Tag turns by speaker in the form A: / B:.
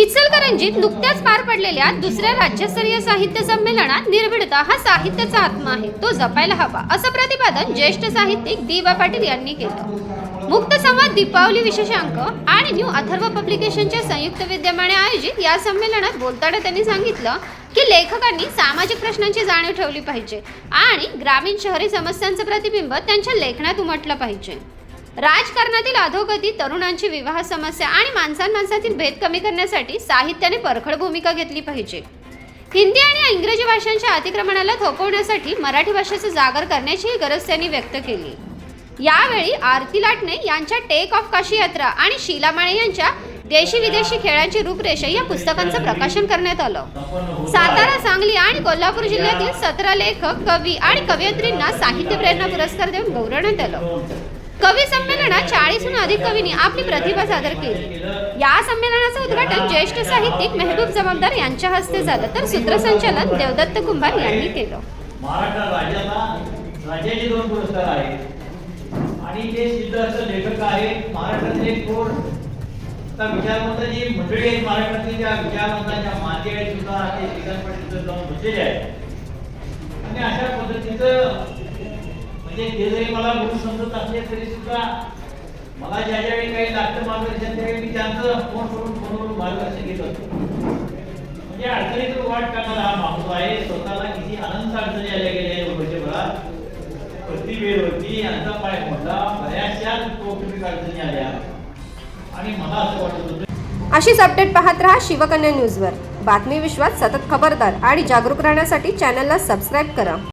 A: इचलकरंजीत नुकत्याच पार पडलेल्या दुसऱ्या राज्यस्तरीय साहित्य संमेलनात निर्भीडता हा साहित्याचा आत्मा आहे. तो जपायला हवा असं प्रतिपादन ज्येष्ठ साहित्यिक दिवा पाटील यांनी केलं. मुक्त संवाद दीपावली विशेषांक आणि न्यू अथर्व पब्लिकेशनच्या संयुक्त विद्यमाने आयोजित या संमेलनात बोलताना त्यांनी सांगितलं की लेखकांनी सामाजिक प्रश्नांची जाणीव ठेवली पाहिजे आणि ग्रामीण शहरी समस्यांचं प्रतिबिंब त्यांच्या लेखनात उमटलं पाहिजे. राजकारणातील अधोगती तरुणांची विवाह समस्या आणि माणसां माणसातील भेद कमी करण्यासाठी साहित्याने परखड भूमिका घेतली पाहिजे. हिंदी आणि इंग्रजी भाषांच्या अतिक्रमणाला थोपवण्यासाठी मराठी भाषेचा जागर करण्याचीही गरज त्यांनी व्यक्त केली. यावेळी आरती लाटणे यांच्या टेक ऑफ काशी यात्रा आणि शीला माळे यांच्या देशी विदेशी खेळांची रूपरेषा या पुस्तकांचं प्रकाशन करण्यात आलं. सातारा सांगली आणि कोल्हापूर जिल्ह्यातील सतरा लेखक कवी आणि कवयित्रींना साहित्य प्रेरणा पुरस्कार देऊन गौरवण्यात आलं. कवी संमेलनात चाळीसहून अधिक कवींनी आपली प्रतिभा सादर केली. या संमेलनाचं उद्घाटन ज्येष्ठ साहित्यिक मेहबूब जबाबदार यांच्या हस्ते झालं. तर सूत्रसंचालन देवदत्त कुंभार यांनी केलं.
B: महाराष्ट्र राज्याला राज्याचे दोन पुरस्कार आहेत. आणि ते सिद्ध असं लेखक आहेत महाराष्ट्रातले कोण? आता विचारवंत जी मंडळी आहेत महाराष्ट्रातली त्या विचारवंतांच्या मागे सुद्धा ते श्रीकांत पाटील जाऊन बसलेले आहेत. म्हणजे ते जरी मला गुरु समजत असले तरी सुद्धा मला ज्या ज्यावेळी काही लागतं मार्गदर्शन त्यावेळी मी त्यांचं फोन करून फोनवरून मार्गदर्शन घेत असतो म्हणजे अडचणीतून वाट करणारा हा माणूस आहे स्वतःला किती अनंत अडचणी आल्या गेल्या वर्षभरात प्रतिवेळवरती यांचा पाय मोडला बऱ्याचशा कौटुंबिक अडचणी आल्या. आणि मला असं वाटत होतं
C: अशीच अपडेट पाहत रहा शिवकन्या न्यूजवर बातमी विश्वात सतत खबरदार आणि जागरूक राहण्यासाठी चॅनलला सबस्क्राईब करा.